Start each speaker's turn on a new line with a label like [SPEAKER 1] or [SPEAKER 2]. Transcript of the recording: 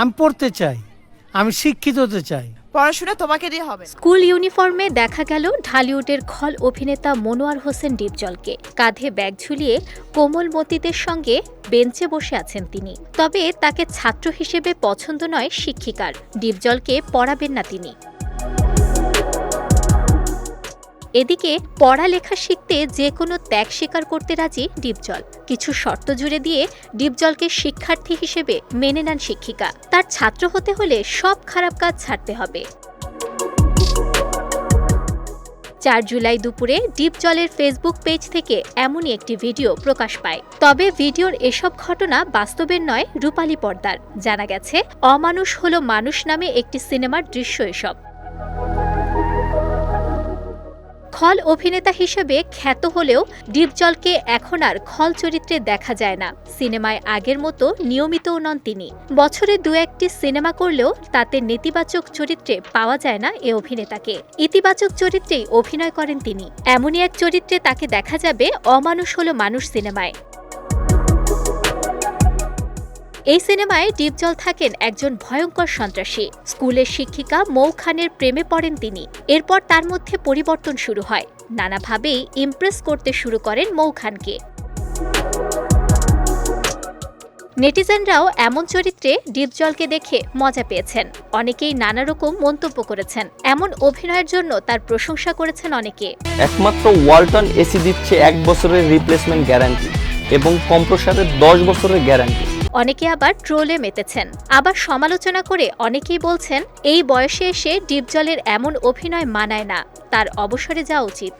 [SPEAKER 1] আমি পড়তে চাই আমি শিক্ষিত হতে চাই।
[SPEAKER 2] পড়াশোনা তোমাকে দিয়ে হবে
[SPEAKER 3] স্কুল ইউনিফর্মে দেখা গেল ঢালিউডের খল অভিনেতা মনোয়ার হোসেন ডিপজলকে। কাঁধে ব্যাগ ঝুলিয়ে কোমল মতিদের সঙ্গে বেঞ্চে বসে আছেন তিনি। তবে তাকে ছাত্র হিসেবে পছন্দ নয় শিক্ষিকার। ডিপজলকে পড়াবেন না তিনি। এদিকে পড়ালেখা শিখতে যে কোনো ত্যাগ স্বীকার করতে রাজি ডিপজল। কিছু শর্ত জুড়ে দিয়ে ডিপজলকে শিক্ষার্থী হিসেবে মেনে নেন শিক্ষিকা। তার ছাত্র হতে হলে সব খারাপ কাজ ছাড়তে হবে। চার জুলাই দুপুরে ডিপ জলের ফেসবুক পেজ থেকে এমনই একটি ভিডিও প্রকাশ পায়। তবে ভিডিওর এসব ঘটনা বাস্তবের নয়, রূপালী পর্দার। জানা গেছে, অমানুষ হলো মানুষ নামে একটি সিনেমার দৃশ্য এসব। খল অভিনেতা হিসেবে খ্যাত হলেও ডিপজলকে এখন আর খল চরিত্রে দেখা যায় না। সিনেমায় আগের মতো নিয়মিতও নন তিনি। বছরে দু একটি সিনেমা করলেও তাতে নেতিবাচক চরিত্রে পাওয়া যায় না এ অভিনেতাকে। ইতিবাচক চরিত্রেই অভিনয় করেন তিনি। এমনই এক চরিত্রে তাকে দেখা যাবে অমানুষ হলো মানুষ সিনেমায়। এই সিনেমায় ডিপজল থাকেন একজন ভয়ঙ্কর সন্ত্রাসী। স্কুলের শিক্ষিকা মৌ খানের প্রেমে পড়েন তিনি। এরপর তার মধ্যে পরিবর্তন শুরু হয়। নানাভাবেই ইমপ্রেস করতে শুরু করেন মৌ খানকে। নেটিজেনরাও এমন চরিত্রে ডিপজলকে দেখে মজা পেয়েছেন। অনেকেই নানা রকম মন্তব্য করেছেন। এমন অভিনয়ের জন্য তার প্রশংসা করেছেন অনেকে।
[SPEAKER 4] একমাত্র ওয়ালটন এসি দিচ্ছে এক বছরের রিপ্লেসমেন্ট গ্যারান্টি এবং কম্প্রসারের দশ বছরের গ্যারান্টি
[SPEAKER 3] অনেকে আবার ট্রোলে মেতেছেন। আবার সমালোচনা করে অনেকেই বলছেন, এই বয়সে এসে ডিপজলের এমন অভিনয় মানায় না, তার অবসরে যাওয়া উচিত।